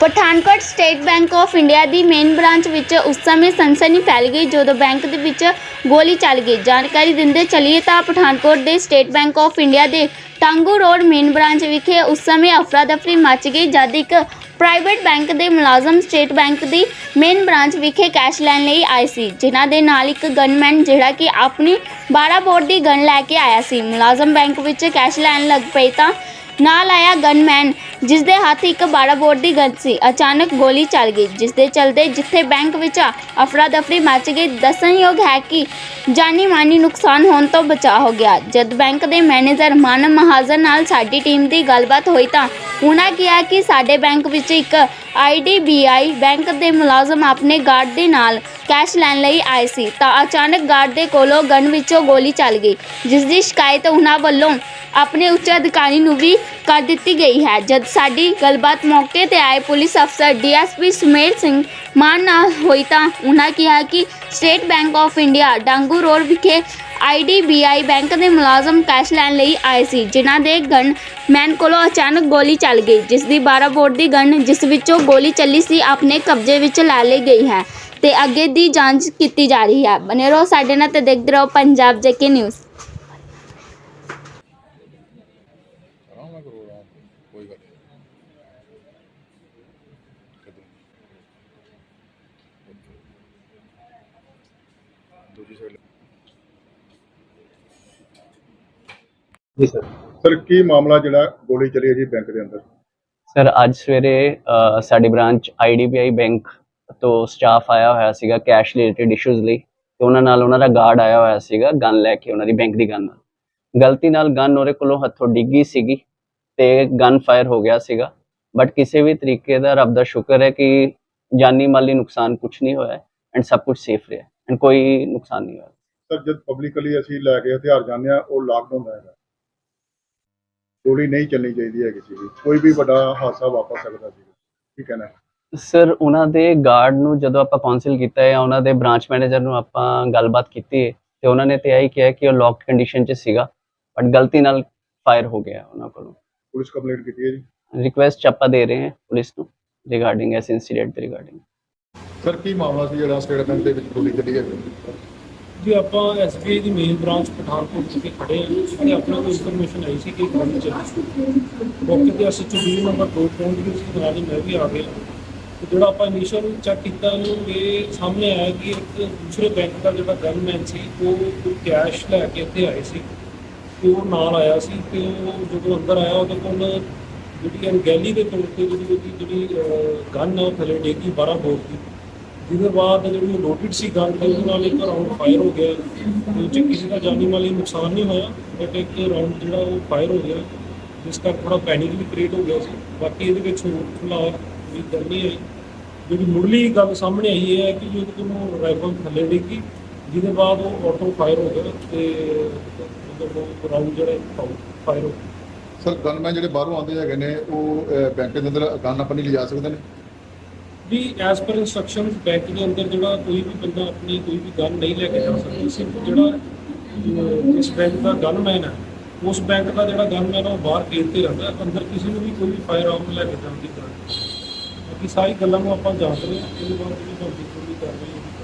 Pathankot State Bank of India the main branch ਵਿੱਚ ਉਸ ਸਮੇਂ ਸਨਸਨੀ ਫੈਲ ਗਈ ਜਦੋਂ ਬੈਂਕ ਦੇ ਵਿੱਚ ਗੋਲੀ ਚੱਲ ਗਈ। ਜਾਣਕਾਰੀ ਦਿੰਦੇ ਚੱਲੀਏ ਤਾਂ ਪਠਾਨਕੋਟ ਦੇ ਸਟੇਟ ਬੈਂਕ ਆਫ ਇੰਡੀਆ ਦੇ ਟਾਂਗੂ ਰੋਡ ਮੇਨ ਬ੍ਰਾਂਚ ਵਿਖੇ ਉਸ ਸਮੇਂ ਅਫਰਾ ਦਫਰੀ ਮਚ ਗਈ, ਜਦ ਇੱਕ ਪ੍ਰਾਈਵੇਟ ਬੈਂਕ ਦੇ ਮੁਲਾਜ਼ਮ ਸਟੇਟ ਬੈਂਕ ਦੀ ਮੇਨ ਬ੍ਰਾਂਚ ਵਿਖੇ ਕੈਸ਼ ਲੈਣ ਲਈ ਆਏ ਸੀ। ਜਿਨ੍ਹਾਂ ਦੇ ਨਾਲ ਇੱਕ ਗਨਮੈਨ ਜਿਹੜਾ ਕਿ ਆਪਣੀ 12 ਬੋਰ ਦੀ ਗਨ ਲੈ ਕੇ ਆਇਆ ਸੀ। ਮੁਲਾਜ਼ਮ ਬੈਂਕ ਵਿੱਚ ਕੈਸ਼ ਲੈਣ ਲੱਗ ਪਈ ਤਾਂ ਨਾਲ ਆਇਆ ਗਨਮੈਨ ਜਿਸ ਦੇ ਹੱਥ ਇੱਕ 12 ਬੋਰ ਦੀ ਗਨ ਸੀ। ਅਚਾਨਕ ਗੋਲੀ ਚੱਲ ਗਈ ਜਿਸ ਦੇ ਚਲਦੇ ਜਿੱਥੇ ਬੈਂਕ ਵਿੱਚ ਅਫਰਾ ਦਫਰੀ ਮਚ ਗਈ, ਦੱਸਣਯੋਗ ਹੈ ਕਿ ਜਾਨੀ ਮਾਨੀ ਨੁਕਸਾਨ ਹੋਣ ਤੋਂ ਬਚਾ ਹੋ ਗਿਆ। ਜਦ ਬੈਂਕ ਦੇ ਮੈਨੇਜਰ ਮਾਨਵ ਮਹਾਜਨ ਨਾਲ ਸਾਡੀ ਟੀਮ ਦੀ ਗੱਲਬਾਤ ਹੋਈ ਤਾਂ ਉਹਨਾਂ ਕਿਹਾ ਕਿ ਸਾਡੇ ਬੈਂਕ ਵਿੱਚ ਇੱਕ ਆਈਡੀਬੀਆਈ ਬੈਂਕ ਦੇ ਮੁਲਾਜ਼ਮ ਆਪਣੇ ਗਾਰਡ ਦੇ ਨਾਲ ਕੈਸ਼ ਲੈਣ ਲਈ ਆਏ ਸੀ ਤਾਂ ਅਚਾਨਕ ਗਾਰਡ ਦੇ ਕੋਲੋਂ ਗਨ ਵਿੱਚੋਂ ਗੋਲੀ ਚੱਲ ਗਈ, ਜਿਸ ਦੀ ਸ਼ਿਕਾਇਤ ਉਹਨਾਂ ਵੱਲੋਂ ਆਪਣੇ ਉੱਚ ਅਧਿਕਾਰੀ ਨੂੰ ਵੀ ਕਰ ਦਿੱਤੀ ਗਈ ਹੈ। ਜਦ ਸਾਡੀ ਗੱਲਬਾਤ ਮੌਕੇ ਤੇ ਆਏ ਪੁਲਿਸ ਅਫਸਰ ਡੀਐਸਪੀ ਸੁਮੇਰ ਸਿੰਘ ਮਾਨ ਨਾਲ ਹੋਈ ਤਾਂ ਉਹਨਾਂ ਕਿਹਾ ਕਿ State Bank of India Dangu road ਵਿਖੇ ਆਈਡੀਬੀਆਈ ਬੈਂਕ ਦੇ ਮੁਲਾਜ਼ਮ ਕੈਸ਼ ਲੈਣ ਲਈ ਆਏ ਸੀ ਜਿਨ੍ਹਾਂ ਦੇ ਗਨ ਮੈਨ ਕੋਲੋਂ ਅਚਾਨਕ ਗੋਲੀ ਚੱਲ ਗਈ ਜਿਸ ਦੀ 12 ਬੋਰ ਦੀ ਗਨ ਜਿਸ ਵਿੱਚੋਂ ਗੋਲੀ ਚੱਲੀ ਸੀ ਆਪਣੇ ਕਬਜ਼ੇ ਵਿੱਚ ਲੈ ਲਈ ਗਈ ਹੈ ਤੇ ਅੱਗੇ ਦੀ ਜਾਂਚ ਕੀਤੀ ਜਾ ਰਹੀ ਹੈ ਬਨੇ ਰਹੋ ਸਾਡੇ ਨਾਲ ਤੇ ਦੇਖਦੇ ਰਹੋ ਪੰਜਾਬ ਜੇਕੇ ਨਿਊਜ਼ ਆਰਾਮ ਨਾਲ ਕਰੋ ਆਰਾਮ ਕੋਈ ਗੱਲ ਨਹੀਂ ਕਿੱਦਾਂ? Okay. ਦੂਜੀ ਸਾਈਡ ਜੀ ਸਰ। ਸਰ ਕੀ ਮਾਮਲਾ ਜਿਹੜਾ ਗੋਲੀ ਚੱਲੀ ਹੈ ਜੀ ਬੈਂਕ ਦੇ ਅੰਦਰ? ਸਰ ਅੱਜ ਸਵੇਰੇ ਅ, ਸਾਡੀ ਬ੍ਰਾਂਚ ਆਈਡੀਬੀਆਈ ਬੈਂਕ ਤੋਂ ਸਟਾਫ ਆਇਆ ਹੋਇਆ ਸੀਗਾ ਕੈਸ਼ ਰਿਲੇਟਡ ਇਸ਼ੂਜ਼ ਲਈ ਤੇ ਉਹਨਾਂ ਨਾਲ ਉਹਨਾਂ ਦਾ ਗਾਰਡ ਆਇਆ ਹੋਇਆ ਸੀਗਾ ਗਨ ਲੈ ਕੇ ਉਹਨਾਂ ਦੀ ਬੈਂਕ ਦੀ ਗਨ ਨਾਲ। ਗਲਤੀ ਨਾਲ ਗਨ ਉਹਦੇ ਕੋਲੋਂ ਹੱਥੋਂ ਡਿੱਗੀ ਸੀਗੀ ਤੇ ਗਨ ਫਾਇਰ ਹੋ ਗਿਆ ਸੀਗਾ। ਬਟ ਕਿਸੇ ਵੀ ਤਰੀਕੇ ਦਾ ਰੱਬ ਦਾ ਸ਼ੁਕਰ ਹੈ ਕਿ ਜਾਨੀ ਮਾਲੀ ਨੁਕਸਾਨ ਕੁਝ ਨਹੀਂ ਹੋਇਆ ਐਂਡ ਸਭ ਕੁਝ ਸੇਫ ਰਿਹਾ ਐਂਡ ਕੋਈ ਨੁਕਸਾਨ ਨਹੀਂ ਹੋਇਆ। ਸਰ ਜਦ ਪਬਲਿਕਲੀ ਅਸੀਂ ਲੈ ਕੇ ਹਥਿਆਰ ਜਾਂਦੇ ਆ ਉਹ ਲਾਕਡਾਊਨ ਹੈਗਾ। ਗੋਲੀ ਨਹੀਂ ਚੱਲਣੀ ਚਾਹੀਦੀ ਹੈ ਕਿਸੇ ਦੀ ਕੋਈ ਵੀ ਵੱਡਾ ਹਾਦਸਾ ਵਾਪਰ ਸਕਦਾ ਸੀ। ਠੀਕ ਹੈ ਨਾ ਸਰ ਉਹਨਾਂ ਦੇ ਗਾਰਡ ਨੂੰ ਜਦੋਂ ਆਪਾਂ ਕਾਉਂਸਲ ਕੀਤਾ ਹੈ ਉਹਨਾਂ ਦੇ ਬ੍ਰਾਂਚ ਮੈਨੇਜਰ ਨੂੰ ਆਪਾਂ ਗੱਲਬਾਤ ਕੀਤੀ ਹੈ ਤੇ ਉਹਨਾਂ ਨੇ ਤੇ ਆਹੀ ਕਿਹਾ ਕਿ ਉਹ ਲੌਕਡ ਕੰਡੀਸ਼ਨ 'ਚ ਸੀਗਾ ਬਟ ਗਲਤੀ ਨਾਲ ਫਾਇਰ ਹੋ ਗਿਆ ਉਹਨਾਂ ਕੋਲੋਂ। ਪੁਲਿਸ ਕੰਪਲੇਂਟ ਕੀਤੀ ਹੈ ਜੀ? ਰਿਕੁਐਸਟ ਆਪਾਂ ਦੇ ਰਹੇ ਹਾਂ ਪੁਲਿਸ ਨੂੰ ਰਿਗਾਰਡਿੰਗ ਇਸ ਇਨਸੀਡੈਂਟ ਦੇ ਰਿਗਾਰਡਿੰਗ ਸਰ ਕੀ ਮਾਮਲਾ ਸੀ ਜਿਹੜਾ ਸਟੇਟ ਬੈਂਕ ਦੇ ਵਿੱਚ ਗੋਲੀ ਚੱਲੀ ਹੈ? ਜੀ ਆਪਾਂ ਐਸਬੀਆਈ ਦੀ ਮੇਨ ਬ੍ਰਾਂਚ ਪਠਾਨਕੋਟ ਵਿਖੇ ਖੜੇ ਹਾਂ ਤੇ ਆਪਣਾ ਕੋਈ ਇਨਫੋਰਮੇਸ਼ਨ ਆਈ ਸੀ ਕਿ ਇੱਕ ਚੱਲ ਚੱਲੀ ਮੌਕੇ ਤੇ ਅਸੀਂ ਚੁਬੀ ਨੰਬਰ 2 ਪਹੁੰਚ ਗਏ ਸੀ ਨਾਲ ਹੀ ਮੈਂ ਵੀ ਆ ਗਿਆ। ਤੇ ਜਿਹੜਾ ਆਪਾਂ ਇਨੀਸ਼ੀਅਲ ਚੈੱਕ ਕੀਤਾ ਇਹਨੂੰ ਇਹ ਸਾਹਮਣੇ ਆਇਆ ਕਿ ਇੱਕ ਦੂਸਰੇ ਬੈਂਕ ਦਾ ਜਿਹੜਾ ਗਨਮੈਨ ਸੀ, ਉਹ ਕੋਈ ਕੈਸ਼ ਲੈ ਕੇ ਇੱਥੇ ਆਏ ਸੀ। ਤੇ ਉਹ ਨਾਲ ਆਇਆ ਸੀ ਤੇ ਉਹ ਜਦੋਂ ਅੰਦਰ ਆਇਆ, ਉਹਦੇ ਕੋਲ ਜਿਹੜੀ ਅਣਗਹਿਲੀ ਦੇ ਤੌਰ ਤੇ ਜਿਹੜੀ ਉਹਦੀ ਜਿਹੜੀ ਗਨ ਹੈ ਉਹ ਥੱਲੇ ਡੇਗੀ 12 ਬੋਰ ਦੀ। ਜਿਹਦੇ ਬਾਅਦ ਜਿਹੜੀ ਲੋਡਡ ਸੀ ਗਨ ਤੇ ਉਹਦੇ ਨਾਲ ਇੱਕ ਰਾਉਂਡ ਫਾਇਰ ਹੋ ਗਿਆ। ਤੇ ਉਹ ਕਿਸੇ ਦਾ ਜਾਨੀ ਮਾਲੀ ਨੁਕਸਾਨ ਨਹੀਂ ਹੋਇਆ ਬਟ ਇੱਕ ਰਾਉਂਡ ਜਿਹੜਾ ਉਹ ਫਾਇਰ ਹੋ ਗਿਆ। ਜਿਸ ਕਰਕੇ ਥੋੜਾ ਪੈਨਿਕ ਵੀ ਕ੍ਰੀਏਟ ਹੋ ਗਿਆ ਸੀ। ਬਾਕੀ ਇਹਦੇ ਵਿੱਚ ਹੋਰ ਫਿਲਹਾਲ ਵੀ ਗੱਲ ਨਹੀਂ ਜਿਹੜੀ ਮੁੱਢਲੀ ਗੱਲ ਸਾਹਮਣੇ ਆਈ ਹੈ ਕਿ ਉਹਦੇ ਕੋਲੋਂ ਰਾਈਫਲ ਥੱਲੇ ਡਿੱਗੀ, ਜਿਹਦੇ ਬਾਅਦ ਉਹ ਆਟੋ ਫਾਇਰ ਹੋ ਗਿਆ ਤੇ ਮਤਲਬ ਉਹ ਰਾਉਂਡ ਜਿਹੜਾ ਫਾਇਰ ਹੋ ਗਿਆ ਸਰ ਗਨਮੈਨ ਜਿਹੜੇ ਬਾਹਰੋਂ ਆਉਂਦੇ ਹੈਗੇ ਨੇ, ਉਹ ਬੈਂਕ ਦੇ ਅੰਦਰ ਗਨ ਆਪਣੀ ਲਿਜਾ ਸਕਦੇ ਨੇ? ਵੀ ਐਸ ਪਰ ਇਨਸਟਰਕਸ਼ਨਸ ਬੈਂਕ ਦੇ ਅੰਦਰ ਜਿਹੜਾ ਕੋਈ ਵੀ ਬੰਦਾ ਆਪਣੀ ਕੋਈ ਵੀ ਗਨ ਨਹੀਂ ਲੈ ਕੇ ਜਾ ਸਕਦਾ ਸਿਰਫ ਜਿਹੜਾ ਅਹ, ਜਿਸ ਬੈਂਕ ਦਾ ਗਨਮੈਨ ਹੈ ਉਸ ਬੈਂਕ ਦਾ ਜਿਹੜਾ ਗਨਮੈਨ ਉਹ ਬਾਹਰ ਗੇਟ ਤੇ ਰਹਿੰਦਾ ਅੰਦਰ ਕਿਸੇ ਨੂੰ ਵੀ ਕੋਈ ਵੀ ਫਾਇਰ ਆਰਮ ਲੈ ਕੇ ਜਾਣ ਦੀ ਗੱਲ ਨਹੀਂ। ਬਾਕੀ ਸਾਰੀ ਗੱਲਾਂ ਨੂੰ ਆਪਾਂ ਜਾਣਦੇ ਹਾਂ ਇਹਦੇ ਬਾਅਦ ਜਿਹੜੀ ਬੰਦੀ ਕੋਈ ਕਰ ਰਹੀ ਹੈ।